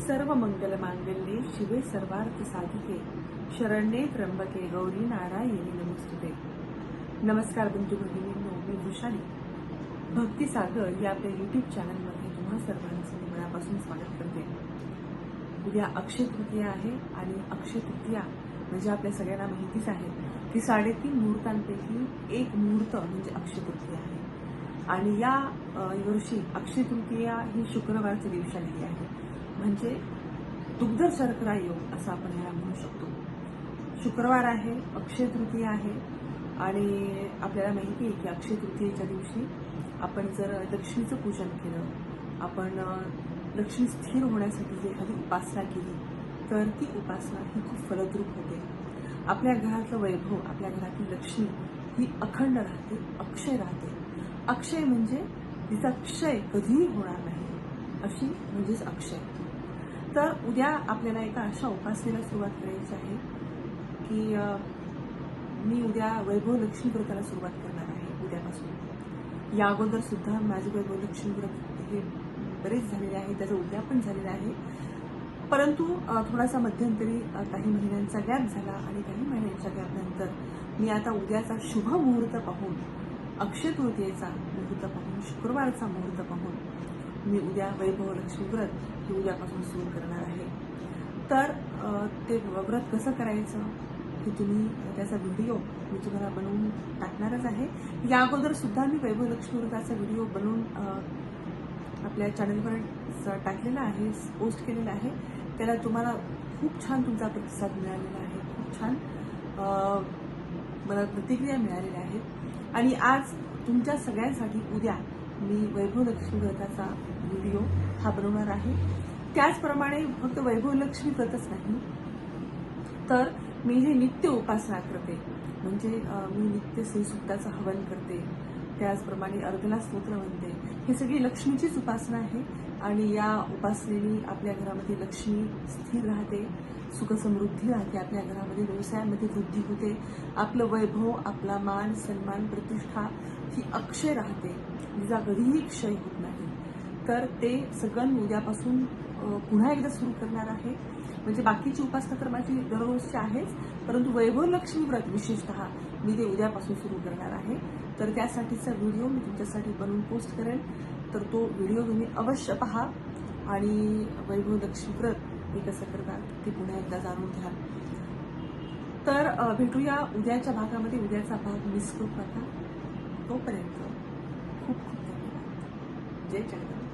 सर्व मंगल मांगल्ये शिवे सर्वार्थ साधिके. शरण्ये त्र्यंबके गौरी नारायणी नमस्ते नमस्कार बंधू भगिनींनो मी वृषाली भक्ती सागर या आपल्या युट्यूब चॅनलमध्ये तुम्हा सर्वांचं मनापासून स्वागत करते. उद्या अक्षय तृतीया आहे आणि अक्षय तृतीया म्हणजे आपल्या सगळ्यांना माहितीच आहे की साडेतीन मुहूर्तांपैकी एक मुहूर्त म्हणजे अक्षय तृतीया आहे. आणि या वर्षी अक्षय तृतीया ही शुक्रवारच्या दिवशी आलेली आहे. म्हणजे दुग्ध शर्करा योग असं आपण याला म्हणू शकतो. शुक्रवार आहे अक्षय तृतीया आहे आणि आपल्याला माहिती आहे की अक्षय तृतीयेच्या दिवशी आपण जर लक्ष्मीचं पूजन केलं आपण लक्ष्मी स्थिर होण्यासाठी जर एखादी उपासना केली तर ती उपासना ही खूप फलद्रूप होते. आपल्या घरातलं वैभव आपल्या घरातील लक्ष्मी ही अखंड राहते अक्षय राहते. अक्षय म्हणजे तिचा क्षय कधीही होणार नाही. अशी म्हणजेच अक्षय. तर उद्या आपल्याला एका अशा उपासनेला सुरुवात करायची आहे की मी उद्या वैभव लक्ष्मी व्रताला सुरुवात करणार आहे उद्यापासून. या अगोदर सुद्धा माझे वैभव लक्ष्मी व्रत हे बरेच झालेले आहे त्याचं उद्यापन झालेलं आहे. परंतु थोडासा मध्यंतरी काही महिन्यांचा गॅप झाला आणि काही महिन्यांच्या गॅपनंतर मी आता उद्याचा शुभ मुहूर्त पाहून अक्षय तृतीयेचा मुहूर्त पाहून शुक्रवारचा मुहूर्त पाहून मी उद्या वैभव लक्ष्मी व्रत हे उद्यापासून सुरू करणार आहे. तर ते व्रत कसं करायचं हे तुम्ही त्याचा व्हिडिओ मी तुम्हाला बनवून टाकणारच आहे. या अगोदर सुद्धा मी वैभव लक्ष्मी व्रताचा व्हिडिओ बनवून आपल्या चॅनलवर स- टाकलेला आहे पोस्ट केलेला आहे. त्याला तुम्हाला खूप छान तुमचा प्रतिसाद मिळालेला आहे. खूप छान मला प्रतिक्रिया मिळालेल्या आहेत आणि आज तुमच्या सगळ्यांसाठी उद्या मी वैभवलक्ष्मी व्रताचा व्हिडिओ हा बनवणार आहे. त्याचप्रमाणे फक्त वैभवलक्ष्मी व्रतच नाही. तर मी जे नित्य उपासना करते म्हणजे मी नित्य श्रीसुक्ताचं हवन करते त्याचप्रमाणे अर्धला स्तोत्र म्हणते. ही सगळी लक्ष्मीचीच उपासना आहे आणि या उपासनेने आपल्या घरामध्ये लक्ष्मी स्थिर राहते सुखसमृद्धी राहते आपल्या घरामध्ये व्यवसायामध्ये वृद्धी होते. आपलं वैभव आपला मान सन्मान प्रतिष्ठा ही अक्षय राहते. तिचा कधीही क्षय होत नाही. तर ते सगळं उद्यापासून पुन्हा एकदा सुरू करणार आहे. म्हणजे बाकीची उपासना तर माझी दररोजची आहेच परंतु वैभव लक्ष्मी व्रत विशेषतः मी ते उद्यापासून सुरू करणार आहे. तर त्यासाठीचा व्हिडिओ मी तुमच्यासाठी बनवून पोस्ट करेन. तर तो व्हिडिओ तुम्ही अवश्य पहा आणि वैभव लक्ष्मी व्रत हे कसं करतात ते पुन्हा एकदा जाणून घ्या. तर भेटूया उद्याच्या भागामध्ये. उद्याचा भाग मिस करू नका. तोपर्यंत खूप खूप धन्यवाद. जय जगन्नाथ.